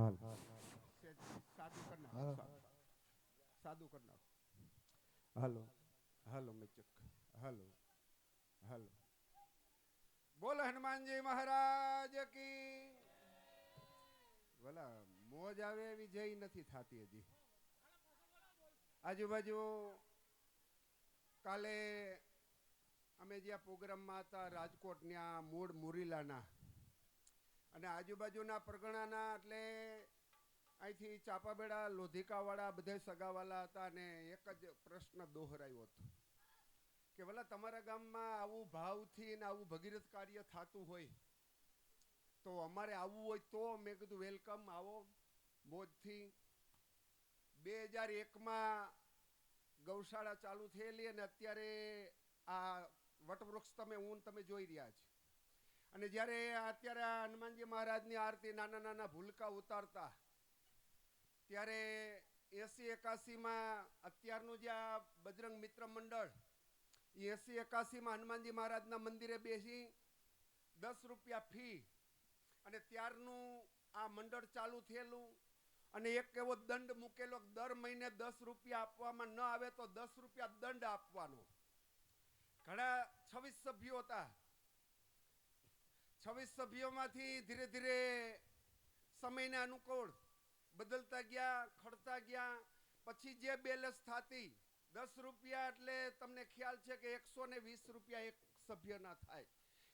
હાલ સેજ સાદું કર નાખ હા. સા- સાદું કર નાખ હાલો હાલો મેચક હાલો હાલો બોલ હનુમાનજી મહારાજ કી ભલા મોજ આવે એવી જય નથી થતી હજી આજુબાજુ કાલે અમે જ્યાં પ્રોગ્રામમાં હતા રાજકોટ ત્યાં મૂળ મુરીલાના અને આજુબાજુના પરગણાના એટલે અહીંથી ચાપાબેડા, લોધિકાવાળા, બધા સગાવાલા હતા અને એક જ પ્રશ્ન દોહરાયો હતો કે ભલા તમારા ગામમાં આવું ભાવથી ને આવું ભગીરથ કાર્ય થતું હોય તો અમારે આવવું હોય તો મેં કીધું, વેલકમ, આવો. મોજથી બે હજાર એકમાં ગૌશાળા ચાલુ થયેલી અને અત્યારે આ વટવૃક્ષ તમે ઊન તમે જોઈ રહ્યા છો. અને જ્યારે અત્યારે હનુમાનજી મહારાજની આરતી નાના નાના ભૂલકા ઉતારતા, ત્યારે એસી એકાસીમાં અત્યારનું જે આ બજરંગ મિત્ર મંડળ, એ એસી એકાસીમાં હનુમાનજી મહારાજના મંદિરે બેસી દસ રૂપિયા ફી અને ત્યારનું આ મંડળ ચાલુ થયેલું અને એક એવો દંડ મૂકેલો દર મહિને દસ રૂપિયા આપવામાં ન આવે તો દસ રૂપિયા દંડ આપવાનો. ઘણા છવ્વીસ સભ્યો હતા. છવ્વીસ સભ્યોમાંથી ધીરે ધીરે સમયને અનુકૂળ બદલતા ગયા, ખડતા ગયા. પછી જે બેલેન્સ થતી, દસ રૂપિયા એટલે તમને ખ્યાલ છે કે એકસો ને વીસ રૂપિયા એક સભ્યના થાય.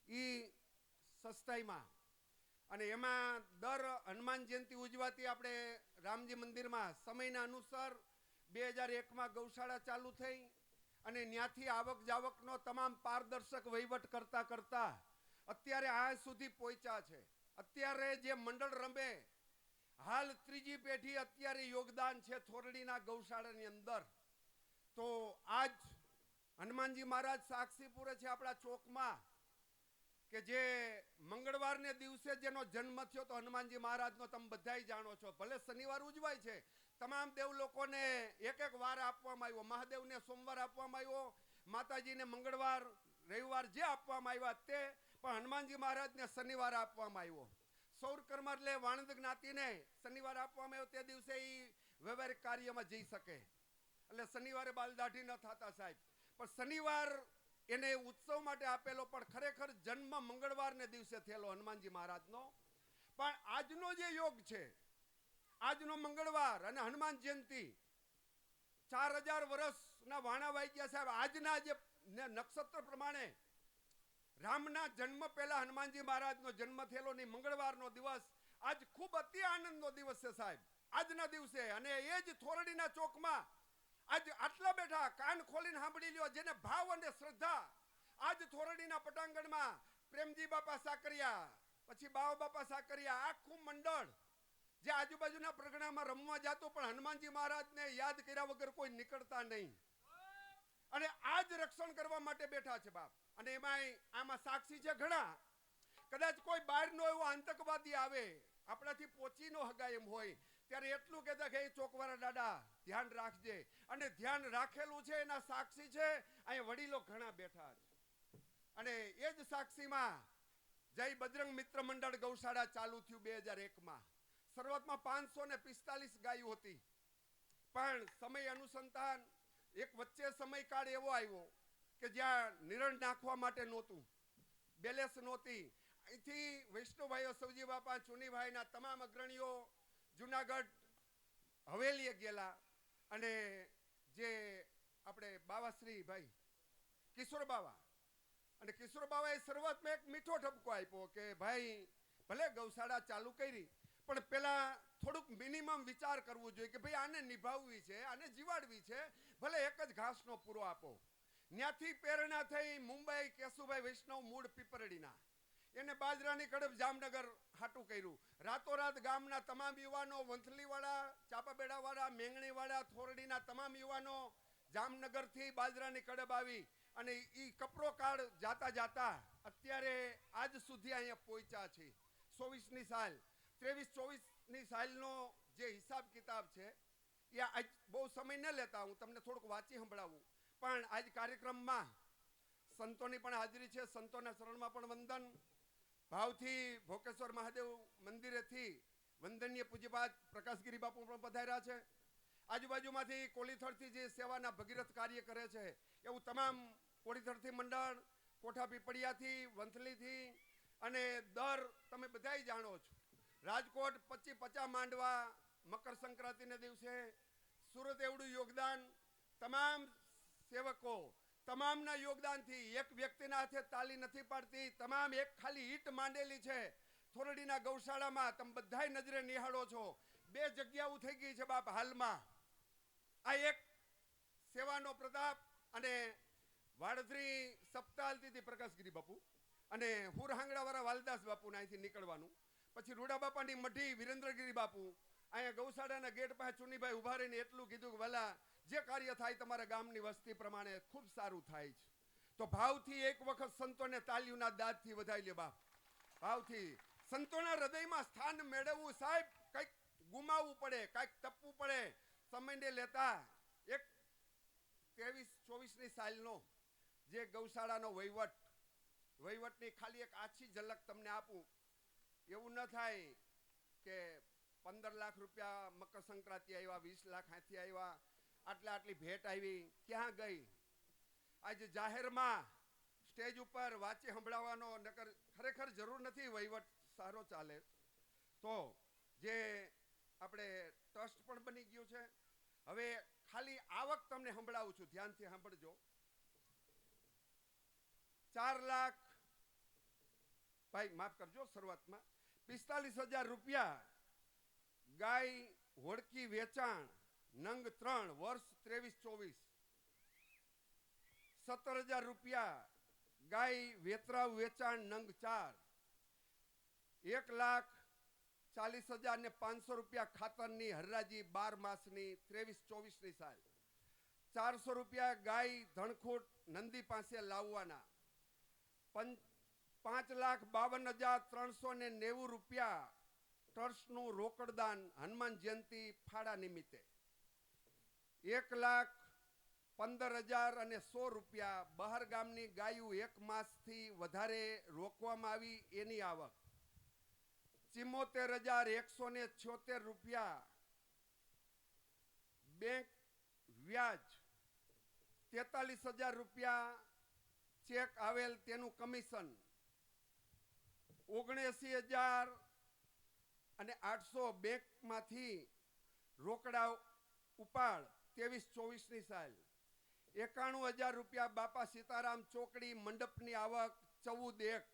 એ સસ્તાઈમાં અને એમાં દર હનુમાન જયંતિ ઉજવાતી આપણે રામજી મંદિરમાં સમયના અનુસાર બે હજાર એકમાં ગૌશાળા ચાલુ થઈ અને ત્યાંથી આવક જાવકનો તમામ પારદર્શક વહીવટ કરતાં કરતા અત્યારે આ સુધી પહોંચ્યા છે. અત્યારે જે મંડળ રમે, હાલ ત્રીજી પેઢી અત્યારે યોગદાન છે થોરડીના ગૌશાળાની અંદર. તો આજ હનુમાનજી મહારાજ સાક્ષીપુરે છે આપણા ચોકમાં, કે જે મંગળવારને દિવસે જેનો જન્મ થયો તો હનુમાનજી મહારાજનો તમે બધાય જાણો છો. ભલે શનિવાર ઉજવાય છે, તમામ દેવ લોકોને એક એક વાર આપવામાં આવ્યો. મહાદેવને સોમવાર આપવામાં આવ્યો, માતાજીને મંગળવાર, રવિવાર જે આપવામાં આવ્યા તે પણ હનુમાનજી મહારાજને શનિવાર આપવામાં આવ્યો. સૌરકર્મ એટલે વાણંદ જ્ઞાતિને શનિવાર આપવામાં આવ્યો. તે દિવસે એ વ્યવહારિક કાર્યમાં જઈ શકે. એટલે શનિવારે બાલદાઢી ન થતા સાહેબ. પણ શનિવાર એને ઉત્સવ માટે આપેલો, પણ ખરેખર જન્મ મંગળવારને દિવસે થયેલો હનુમાનજી મહારાજનો. પણ આજનો જે યોગ છે, આજનો મંગળવાર અને હનુમાન જયંતિ, ચાર હજાર વર્ષના વાણા વાગ્યા સાહેબ. આજના જે નક્ષત્ર પ્રમાણે રામના જન્મ પહેલા હનુમાનજી મહારાજનો જન્મ થયેલો ને મંગળવારનો દિવસ. આજ ખૂબ અતિ આનંદનો દિવસ છે સાહેબ. આજના દિવસે અને એ જ થોરડીના ચોકમાં આજ આટલા બેઠા કાન ખોલીને સાંભળી લ્યો, જેને ભાવ અને શ્રદ્ધા. આજ થોરડીના પટાંગણમાં પ્રેમજી બાપા સાકરિયા, પછી બાવ બાપા સાકરિયા, આખું મંડળ જે આજુબાજુના પ્રગણામાં રમવા જતો, પણ હનુમાનજી મહારાજને યાદ કર્યા વગર કોઈ નીકળતા નહીં. અને આજ રક્ષણ કરવા માટે બેઠા છે બાપ. અને એમાંય આમાં સાક્ષી છે ઘણા. કદાચ કોઈ બહારનો એવો આતંકવાદી આવે, આપણાથી પહોંચી નો એમ હોય, ત્યારે એટલું કહેતા કે, "એ ચોકવાળા દાદા, ધ્યાન રાખજે. અને ધ્યાન રાખેલું છે, એના સાક્ષી છે, અહીંયા વડીલો ઘણા બેઠા છે. અને એ જ સાક્ષીમાં જય બજરંગ મિત્ર મંડળ ગૌશાળા ચાલુ થયું બે હજાર એકમાં. શરૂઆતમાં પાંચસો ને પિસ્તાલીસ ગાયો હતી. પણ સમય અનુસંધાન, એક વચ્ચે સમયકાળ એવો આવ્યો કે જ્યાં નિરણ નાખવા માટે નહોતું. બેલેન્સ નહોતી. અહીંથી વૈષ્ણવભાઈઓ સૌજી બાપા, ચુનીભાઈના તમામ અગ્રણીઓ જુનાગઢ હવેલીએ ગયેલા અને જે આપણે બાવાશ્રી ભાઈ કિશોર બાવા. અને કિશોર બાવાએ શરૂઆતમાં એક મીઠો ઠપકો આપ્યો કે, ભાઈ, ભલે ગૌશાળા ચાલુ કરી, પણ પેલા થોડુંક મિનિમમ વિચાર કરવો જોઈએ કે, ભાઈ, આને નિભાવવી છે, આને જીવાડવી છે, ભલે એક જ ઘાસનો પૂરો આપો. ત્યાંથી પ્રેરણા થઈ મુંબઈ કેશુભાઈ વૈષ્ણવ મૂળ પીપરડીના. એને બાજરાની કડપ જામનગર હાટું કર્યું. રાતોરાત ગામના તમામ યુવાનો, વંથલીવાળા, ચાપાબેડાવાળા, મેંગણીવાળા, થોરડીના તમામ યુવાનો જામનગરથી બાજરાની કડબ આવી અને એ કપરો કાળ જાતા જાતા અત્યારે આજ સુધી અહીંયા પહોંચ્યા છે. ચોવીસની સાલ, ત્રેવીસ ચોવીસની સાલનો જે હિસાબ કિતાબ છે, એ આજ બહુ સમય ન લેતા હું તમને થોડુંક વાંચી સંભળાવું. પણ આજ કાર્યક્રમમાં સંતોની પણ હાજરી છે, સંતોના શરણમાં પણ વંદન. ભાવથી ભોકેશ્વર મહાદેવ મંદિરેથી વંદનીય પૂજ્યપાદ પ્રકાશગીરી બાપુ પણ પધાર્યા છે. આજુબાજુમાંથી કોલીથળથી જે સેવાના ભગીરથ કાર્ય કરે છે, એવું તમામ કોળીથળથી મંડળ, કોઠા પીપળિયાથી, વંથલીથી અને દર તમે બધાય જાણો છો. રાજકોટ પચી પચા માંડવા મકર સંક્રાંતિના દિવસે સુરત એવડું યોગદાન. તમામ સેવકો, તમામના યોગદાનથી એક વ્યક્તિના હાથે તાલી નથી પાડતી, તમામ એક ખાલી ઈટ માંડેલી છે. થોરડીના ગૌશાળામાં તમે બધાય નજરે નિહાળો છો. બે જગ્યાઓ થઈ ગઈ છે બાપ હાલમાં. આ એક સેવાનો પ્રતાપ અને વાડધરી સપ્તાહ હાલતી પ્રકાશગીરી બાપુ અને હુરહાંગડાવાળા વાલદાસ બાપુને અહીંથી નીકળવાનું. પછી રૂડા બાપાની મઢી વિરેન્દ્રગીરી બાપુ. અહીંયા ગૌશાળાના ગેટ પાસે ચુનીભાઈ ઊભા રહીને એટલું કીધું કે, વાલા જે કાર્ય થાય તમારા ગામની વસ્તી પ્રમાણે ખૂબ સારું થાય છે. તો ભાવથી એક વખત સંતોને તાલીઓના દાદથી વધાઈ લે બાપ. ભાવથી સંતોના હૃદયમાં સ્થાન મેળવવું સાહેબ, કંઈક ગુમાવવું પડે, કંઈક તપવું પડે. સમયને લેતા એક ત્રેવીસ, ચોવીસની સાલનો જે ગૌશાળાનો વહીવટ, વહીવટની ખાલી એક આછી ઝલક તમને આપું. એવું ન થાય કે પંદર લાખ રૂપિયા મકર સંક્રાંતિ આવ્યા, વીસ લાખ હાથી આવ્યા આટલા આટલી ભેટ આવી. ક્યાં ગઈ? આજે જાહેરમાં સ્ટેજ ઉપર વાંચી સંભળાવવાનો નકર ખરેખર જરૂર નથી, વહીવટ સારો ચાલે. તો જે આપણે ટ્રસ્ટ પણ બની ગયું છે. હવે ખાલી આવક તમને સંભળાવું છું. ધ્યાનથી સાંભળજો. ચાર લાખ ભાઈ, માફ કરજો શરૂઆતમાં. પિસ્તાલીસ હજાર રૂપિયા ગાય, હોડકી, વેચાણ નંગ ત્રણ, વર્ષ ત્રેવીસ, ચોવીસ. સત્તર હજાર રૂપિયા. ગાય વેતરાવ વેચાણ નંગ ચાર. એક લાખ ચાલીસ હજાર ને પાંચસો રૂપિયા ખાતરની હરરાજી બાર માસની ત્રેવીસ, ચોવીસની સાલ ચારસો રૂપિયા ગાય ધણખોટ નંદી પાસે લાવવાના. પંચ લાખ બાવન હજાર ત્રણસો ને નેવું રૂપિયા ટ્રસ્ટનું રોકડદાન હનુમાન જયંતિ ફાળા નિમિત્તે. એક લાખ પંદર હજાર અને સો રૂપિયા બહાર ગામની ગાયું એક માસથી વધારે રોકવામાં આવી એની આવક. ચિમ્મોતેર હજાર એકસો ને છોતેર રૂપિયા બેંક વ્યાજ તેતાલીસ હજાર રૂપિયા ચેક આવેલ તેનું કમિશન ઓગણએસી હજાર અને આઠસો બેંકમાંથી રોકડા ઉપાડ ત્રેવીસ ચોવીસની સાલ. એકાણું હજાર રૂપિયા બાપા સીતારામ ચોકડી મંડપની આવક ચૌદ એક.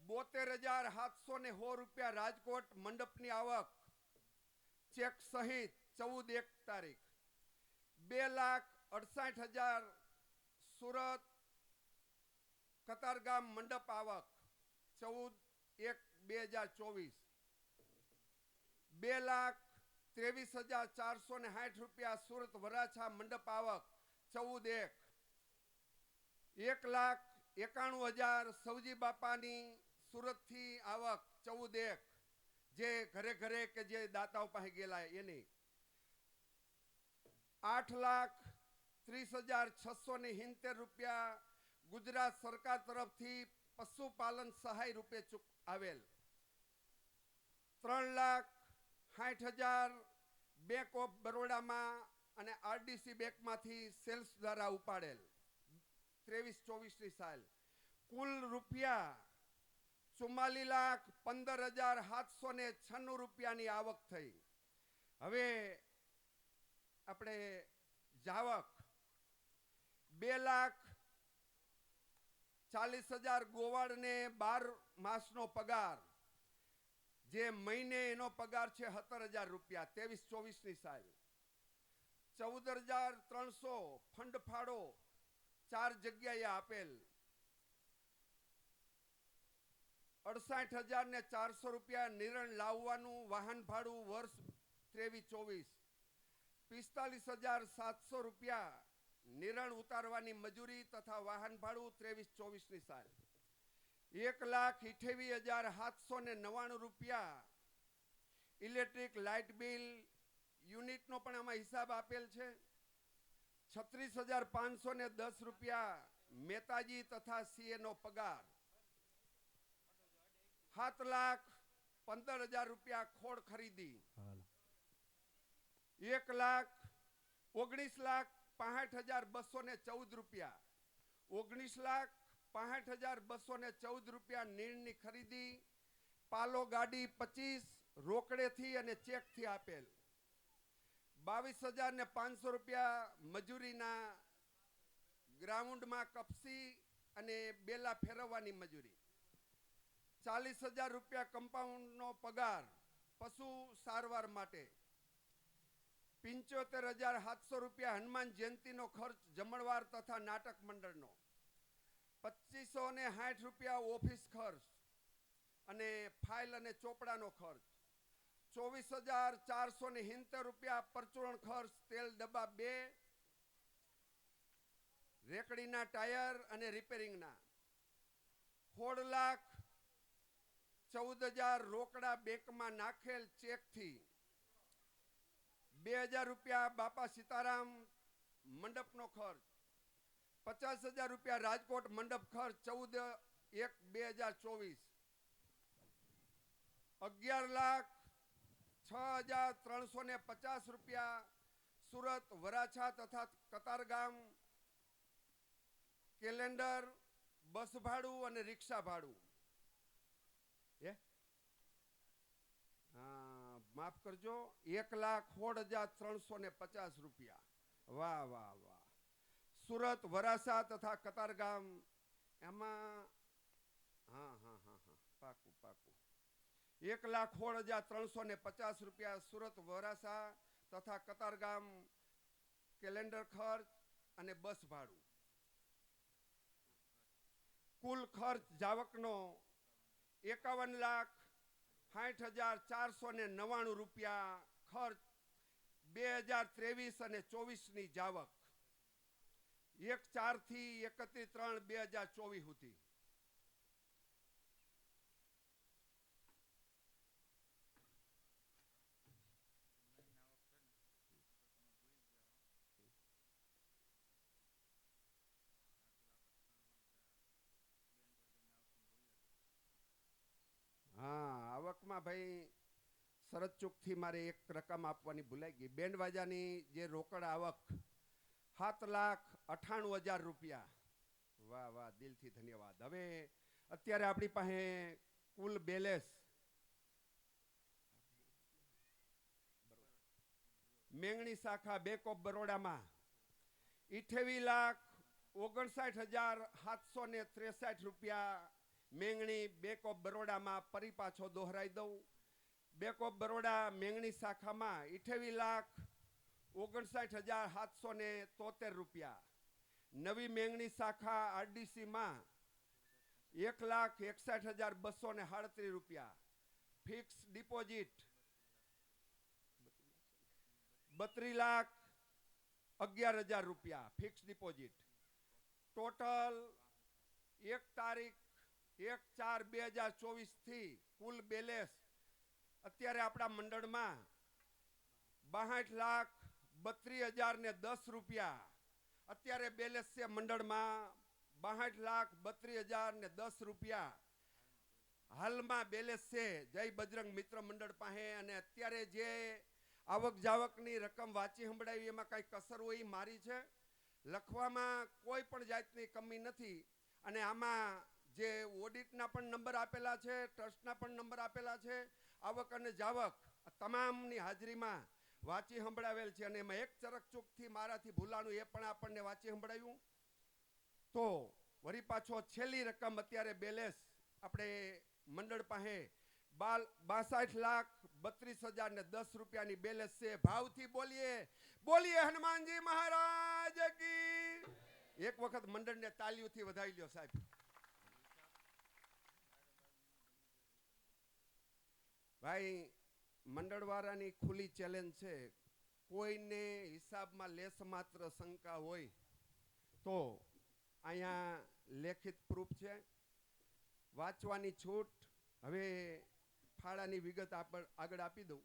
બોતેર હજાર સાતસો ને સો રૂપિયા રાજકોટ મંડપની આવક. ચેક સહિત ચૌદ એક તારીખ. બે લાખ અડસાઠ હજાર સુરત કતારગામ મંડપ આવક. ચૌદ એક બે હજાર ચોવીસ. બે લાખ ત્રેવીસ હજાર ચારસો ને સાઠ રૂપિયા સુરત વરાછા મંડપ આવક, ચૌદ એક. એક લાખ એકાણું હજાર સૌજી બાપાની સુરતથી આવક, ચૌદ એક. જે ઘરે ઘરે કે જે દાતાઓ પાસે ગયેલા એની આઠ લાખ ત્રીસ હજાર છસો ને હિંતેર રૂપિયા ગુજરાત સરકાર તરફથી પશુપાલન સહાય રૂપે ચૂક, આવેલ. ત્રણ લાખ સાઠ હજાર બેંક ઓફ બરોડામાં અને આરડીસી બેંકમાંથી સેલ્સ દ્વારા ઉપાડેલ. ત્રેવીસ, ચોવીસની સાલ કુલ રૂપિયા ચુમ્માલી લાખ પંદર હજાર સાતસો ને છન્નું રૂપિયાની આવક થઈ. હવે આપણે જાવક. બે લાખ ચાલીસ હજાર ગોવાળને બાર માસનો પગાર. જે મહિને એનો પગાર છે સત્તર હજાર રૂપિયા, ત્રેવીસ ચોવીસની સાહેબ. ચૌદ હજાર ત્રણસો ફંડ ફાળો ચાર જગ્યાએ આપેલ. અડસાઠ હજાર ને ચારસો રૂપિયા નિરણ લાવવાનું, વાહન ભાડું વર્ષ ત્રેવીસ ચોવીસ. પિસ્તાલીસ હજાર સાતસો રૂપિયા નિરણ ઉતારવાની મજૂરી તથા વાહન ભાડું ત્રેવીસ ચોવીસની સાલ એક લાખ અઠ્યાવીસ હજાર સાતસો ને નવ્વાણું રૂપિયા. ઇલેક્ટ્રિક લાઇટ બિલ યુનિટનો પણ આમાં હિસાબ આપેલ છે. છત્રીસ હજાર પાંચસો ને દસ રૂપિયા મેતાજી તથા સીએ નો પગાર. સાત લાખ પંદર હજાર રૂપિયા ખોળ ખરીદી. એક લાખ ઓગણીસ લાખ પાસઠ હજાર બસો ને ચૌદ રૂપિયા. ઓગણીસ લાખ પાસઠ હજાર બસો ને ચૌદ રૂપિયા નીણની ખરીદી, પાલો ગાડી પચીસ, રોકડેથી અને ચેકથી આપેલ. બાવીસ હજાર ને પાંચસો રૂપિયા મજૂરીના ગ્રાઉન્ડમાં કપસી અને બેલા ફેરવવાની મજૂરી. ચાલીસ હજાર રૂપિયા કમ્પાઉન્ડનો પગાર પશુ સારવાર માટે. પિંચોતેર હજાર સાતસો રૂપિયા હનુમાન જયંતિનો ખર્ચ જમણવાર તથા નાટક મંડળનો. પચીસો ને સાઠ રૂપિયા ઓફિસ ખર્ચ અને ફાઇલ અને ચોપડાનો ખર્ચ. ચોવીસ હજાર ચારસો ને હિંતેર રૂપિયા પરચુરણ ખર્ચ, તેલ ડબ્બા બે, રેકડીના ટાયર અને રિપેરિંગના. સોળ લાખ ચૌદ હજાર રોકડા બેંકમાં નાખેલ ચેકથી બે હજાર રૂપિયા બાપા સીતારામ મંડપનો ખર્ચ. પચાસ હજાર રૂપિયા રાજકોટ મંડપ ખર્ચ ચૌદ, એક બે હજાર ચોવીસ. અગિયાર લાખ છ હજાર ત્રણસો ને પચાસ રૂપિયા સુરત, વરાછા તથા કતારગામ, કેલેન્ડર, બસ ભાડું અને રિક્ષા ભાડું. એ માફ કરજો, એક લાખ સોળ હજાર ત્રણસો ને પચાસ રૂપિયા. વાહ વાહ વાહ. સુરત, વરાસા તથા કતારગામ. એમાં હા હા હા હા. પાકું પાકું. એક લાખ સોળ હજાર ત્રણસો ને પચાસ રૂપિયા સુરત, વરાસા તથા કતારગામ કેલેન્ડર ખર્ચ અને બસ ભાડું. કુલ ખર્ચ જાવકનો એકાવન લાખ સાઠ હજાર ચારસો ને નવ્વાણું રૂપિયા ખર્ચ બે હજાર ત્રેવીસ અને ચોવીસની જાવક. એક ચારથી એકત્રીસ ત્રણ બે હજાર ચોવીસ સુધી. હા, આવકમાં ભાઈ શરત ચૂકથી મારે એક રકમ આપવાની ભૂલાઈ ગઈ. બેન્ડ વાજાની જે રોકડ આવક સાત લાખ અઠાણું હજાર રૂપિયા. વાહ વાહ, દિલથી ધન્યવાદ. હવે અત્યારે આપણી પાસે કુલ બેલેન્સ મેંગણી શાખા બેંક ઓફ બરોડામાં ઇઠેવી લાખ ઓગણસાઠ હજાર સાતસો ને ત્રેસઠ રૂપિયા મેંગણી બેંક ઓફ બરોડામાં ફરી પાછો દોહરાઈ દઉં. બેંક ઓફ બરોડા મેંગણી શાખામાં ઇઠેવી લાખ ઓગણસાઠ હજાર સાતસો ને તોતેર રૂપિયા. નવી મેંગણી શાખા આરડીસીમાં એક લાખ એકસઠ હજાર બસો ને સાડત્રીસ રૂપિયા. ફિક્સ ડિપોઝિટ બત્રીસ લાખ અગિયાર હજાર રૂપિયા. Fix deposit. ટોટલ એક તારીખ એક ચાર બે હજાર ચોવીસથી કુલ બેલેન્સ અત્યારે આપણા મંડળમાં બાસઠ લાખ બત્રીસ હજાર ને દસ રૂપિયા. અત્યારે બેલેન્સ મંડળમાં બાસઠ લાખ બત્રીસ હજાર ને દસ રૂપિયા. હાલમાં બેલેન્સ જય બજરંગ મિત્ર મંડળ પાસે અને અત્યારે જે આવક જાવકની રકમ વાંચી સંભળાવી, એમાં કાંઈ કસર હોય મારી છે. લખવામાં કોઈ પણ જાતની કમી નથી અને આમાં જે ઓડિટના પણ નંબર આપેલા છે ટ્રસ્ટના પણ નંબર આપેલા છે, આવક અને જાવક તમામની હાજરીમાં વાંચી સંભળાવેલ છે અને એમાં એક ચરકચૂકથી મારાથી ભૂલાણું એ પણ આપણને વાંચી સંભળાવ્યું તો વળી પાછો છેલ્લી રકમ અત્યારે બેલેન્સ આપણે મંડળ પાસે બાલ બાસઠ લાખ બત્રીસ હજાર ને દસ રૂપિયાની બેલેન્સ છે. ભાવથી બોલીએ બોલીએ હનુમાનજી મહારાજ કી. એક વખત મંડળને તાલીઓથી વધાવી લ્યો સાહેબ. ભાઈ મંડળવાળાની ખુલ્લી ચેલેન્જ છે, કોઈને હિસાબમાં લેસ માત્ર શંકા હોય તો અહીંયા લેખિત પ્રૂફ છે. વાંચવાની છૂટ, હવે ફાળાની વિગત આગળ આપી દઉં.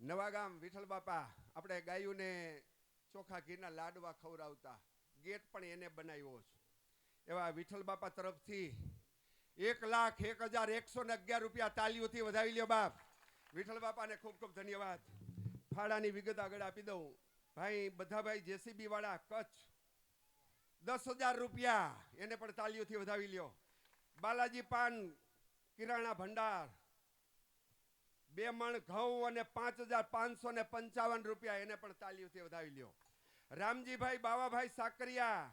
નવાગામ વિઠ્ઠલ બાપા, આપણે ગાયોને ચોખા ઘીના લાડવા ખવડાવતા. ગેટ પણ એને બનાવ્યો છે. એવા વિઠ્ઠલ બાપા તરફથી એક લાખ એક હજાર એકસો ને અગિયાર રૂપિયા તાલીઓથી વધાવી લ્યો બાપ. વિઠ્ઠલ બાપાને ખૂબ ખૂબ ધન્યવાદ. ફાળાની વિગત આગળ આપી દઉં. ભાઈ, બધા ભાઈ જેસીબી વાળા, કચ્છ. દસ હજાર રૂપિયા એને પણ તાલીઓથી વધાવી લ્યો. બાલાજી પાન, કિરાણા ભંડાર. બે મણ ઘઉં અને પાંચ હજાર પાંચસો ને પંચાવન રૂપિયા એને પણ તાલીઓથી વધાવી લ્યો. રામજીભાઈ, બાવાભાઈ સાકરિયા.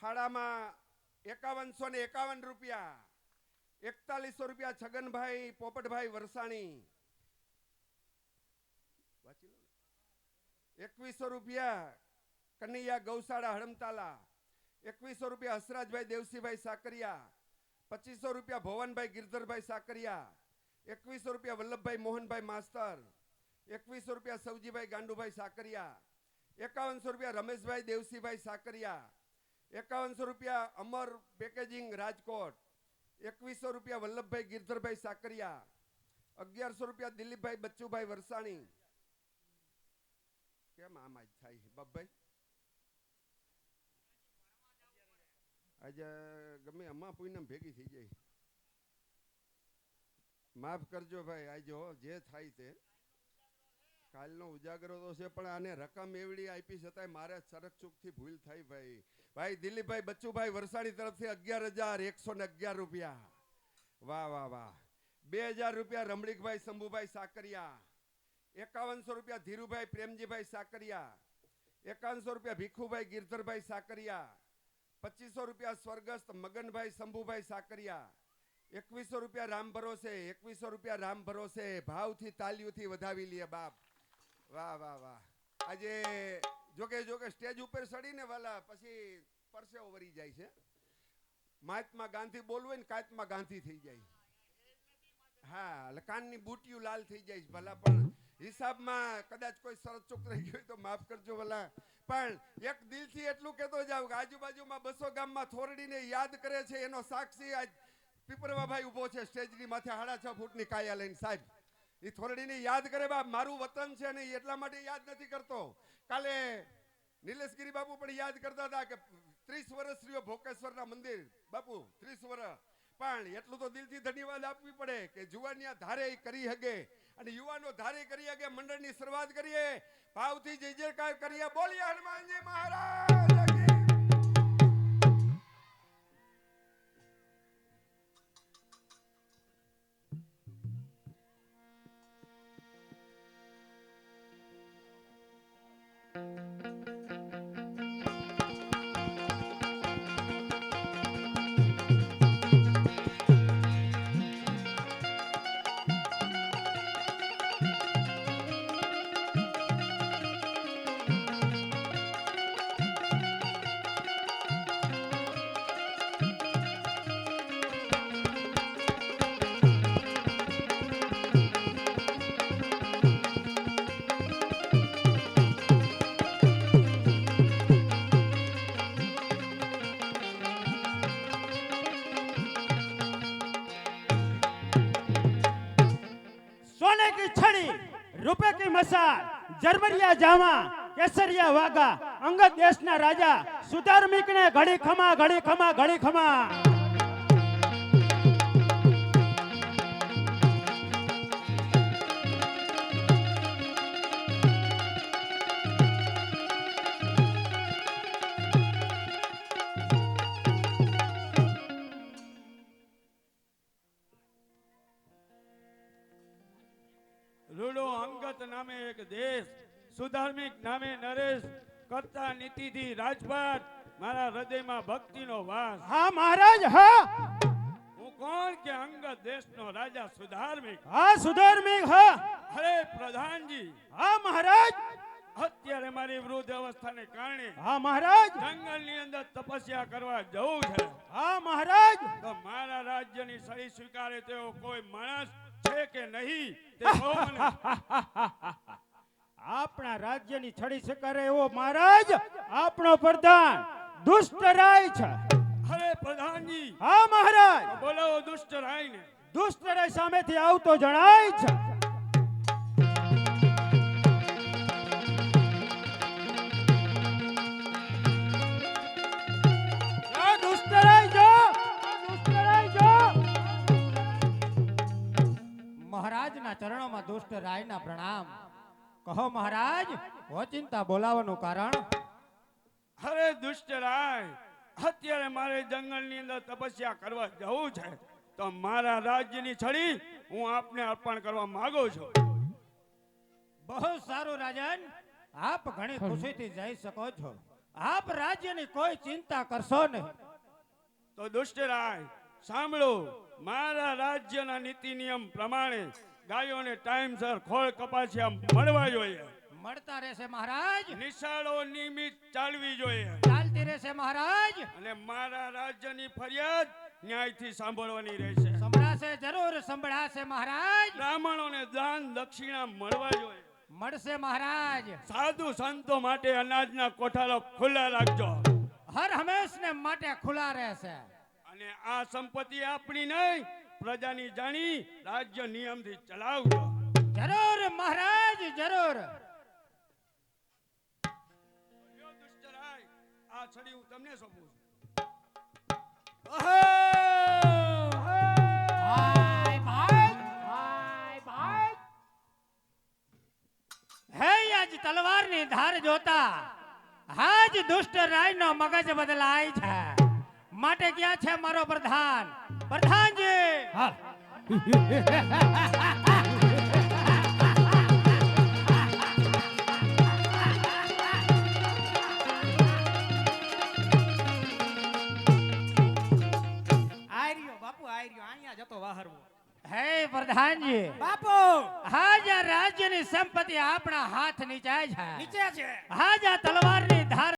ફાળામાં એકાવનસો ને એકાવન રૂપિયા. એકતાલીસો રૂપિયા છગનભાઈ પોપટભાઈ વરસાણી. એકવીસો રૂપિયા કનૈયા ગૌશાળા હડમતાલા. એકવીસો રૂપિયા હસરાજભાઈ દેવસીભાઈ સાકરિયા. પચીસો રૂપિયા ભવનભાઈ ગિરધરભાઈ સાકરિયા. એકવીસો રૂપિયા વલ્લભભાઈ મોહનભાઈ માસ્તર. એકવીસો રૂપિયા સવજીભાઈ ગાંડુભાઈ સાકરિયા. એકાવનસો રૂપિયા રમેશભાઈ દેવસીભાઈ સાકરિયા. એકાવનસો રૂપિયા અમર પેકેજિંગ રાજકોટ, એકવીસો રૂપિયા વલ્લભભાઈ ગિરધરભાઈ સાકરિયા, અગિયારસો રૂપિયા દિલીપભાઈ બચ્ચુભાઈ વરસાણી. કેમ આમાં જ થાય બાપભાઈ? આજે ગમે અમા પૂનમ ભેગી થઈ જાય. માફ કરજો ભાઈ, આજે જે થાય તે. કાલનો ઉજાગરો તો છે, પણ આને રકમ એવડી આપી છતાંય મારે સરકચૂકથી ભૂલ થઈ ભાઈ. ભાઈ, દિલીપભાઈ બચ્ચુભાઈ વરસાણી તરફથી અગિયાર હજાર એકસો ને અગિયાર રૂપિયા. વાહ વાહ વાહ. બે હજાર રૂપિયા રમણીકભાઈ શંભુભાઈ સાકરિયા. એકાવનસો રૂપિયા ધીરુભાઈ પ્રેમજીભાઈ સાકરિયા. એકાવનસો રૂપિયા ભીખુભાઈ ગિરધરભાઈ સાકરિયા. પચીસો રૂપિયા સ્વર્ગસ્થ મગનભાઈ શંભુભાઈ સાકરિયા. એકવીસો રૂપિયા રામ ભરોસે, એકવીસો રૂપિયા રામ ભરોસે. ભાવથી તાલીઓથી વધાવી લે બાપ. વાહ વાહ વાહ. આજે જોકે જોકે સ્ટેજ ઉપર ચડીને વાલા, પછી પરસેવો વરી જાય છે. મહાત્મા ગાંધી બોલવે ને કાત્મા ગાંધી થઈ જાય. હા, એટલે કાનની બુટિયું લાલ થઈ જાય ભલા, પણ હિસાબમાં કદાચ કોઈ શરત ચૂક રહી ગયું તો માફ કરજો ભલા. પણ એક દિલથી એટલું કહેતો જાવ કે આજુબાજુમાં બસો ગામમાં થોરડીને યાદ કરે છે, એનો સાક્ષી આજ પીપરવાભાઈ ઊભો છે સ્ટેજની માથે સાડા છ ફૂટની કાયા લઈને સાહેબ. એ થોરડીને યાદ કરે, બાપ, મારું વતન છે ને એટલા માટે યાદ નથી કરતો. કાલે નિલેશગીરી બાપુ પણ યાદ કરતા હતા કે ત્રીસ વર્ષ રહ્યો ભોકેશ્વરના મંદિર. બાપુ, ત્રીસ વર્ષ. પણ એટલું તો દિલથી ધન્યવાદ આપવી પડે કે જુવાનિયા ધારે ઈ કરી હગે અને યુવાનો ધારે કરી હગે, મંડળની શરૂઆત કરીએ. ભાવથી જય જયકાર કરીએ. બોલીએ હનુમાનજી મહારાજ! ઈરાની મસાર જર્મરિયા જામા, કેસરિયા વાઘા, અંગત દેશના રાજા, સુધાર્મિકને ઘડી ખમા ઘડી ખમા ઘડી ખમા સુધાર્મિક નામે નરેશ કરતા નીતિથી રાજપાટ મારા હૃદયમાં ભક્તિનો વાસ. હા મહારાજ હા. હું કોણ કે અંગત દેશનો રાજા સુધાર્મિક? હા સુધાર્મિક હા. અરે પ્રધાનજી. હા મહારાજ. અત્યારે મારી વૃદ્ધ અવસ્થાને કારણે હા મહારાજ. જંગલની અંદર તપસ્યા કરવા જવું છે. હા મહારાજ. તો મારા રાજ્યની સળી સ્વીકારે તેવો કોઈ માણસ છે કે નહીં તે મને. આપણા રાજ્યની છડી સ્વીકારે એવો મહારાજ આપણો પ્રધાન દુષ્ટ રાય છે. અરે પ્રધાનજી. હા મહારાજ. બોલો બોલાવો દુષ્ટ રાયને. દુષ્ટ રાય સામેથી આવતો જણાય છે. રાય રાય મહારાજના ચરણોમાં દુષ્ટ રાયના પ્રણામ. કહો મહારાજ ઓચિંતા બોલાવાનું કારણ? અરે દુષ્ટ રાય અત્યારે મારે જંગલની અંદર તપસ્યા કરવા જવું છે. તો મારા રાજ્યની છડી હું આપને અર્પણ કરવા માંગુ છું. બહુ સારું રાજન આપ ઘણી ખુશીથી જઈ શકો છો. આપ રાજ્યની કોઈ ચિંતા કરશો નહીં. તો દુષ્ટ રાય સાંભળો મારા રાજ્યના નીતિ નિયમ પ્રમાણે ગાયોને ટાઈમસર ખોળ કપાસિયા મળવા જોઈએ. મળતા રહેશે મહારાજ. નિશાળો નિયમિત ચાલવી જોઈએ. ચાલતી રહેશે મહારાજ. અને મારા રાજ્યની ફરિયાદ ન્યાયથી સાંભળવાની રહેશે. સંભળાશે જરૂર સંભળાશે મહારાજ. બ્રાહ્મણોને દાન દક્ષિણા મળવા જોઈએ. મળશે મહારાજ. સાધુ સંતો માટે અનાજના કોઠારો ખુલ્લા રાખજો. હર હંમેશને માટે ખુલ્લા રહેશે. અને આ સંપત્તિ આપણી નહીં પ્રજાની જાણી રાજ્ય નિયમથી ચલાવજો. જરૂર મહારાજ જરૂર. આ છડી હું તમને સોંપું છું. તલવારની ધાર જોતા હાજ દુષ્ટ રાયનો મગજ બદલાય છે. માટે ક્યાં છે મારો પ્રધાન? પ્રધાનજી! વાહરવો. હે પ્રધાનજી. બાપુ! હાજ રાજ્યની સંપત્તિ આપણા હાથ નીચાય છે નીચે છે. હાજર આ તલવારની ધાર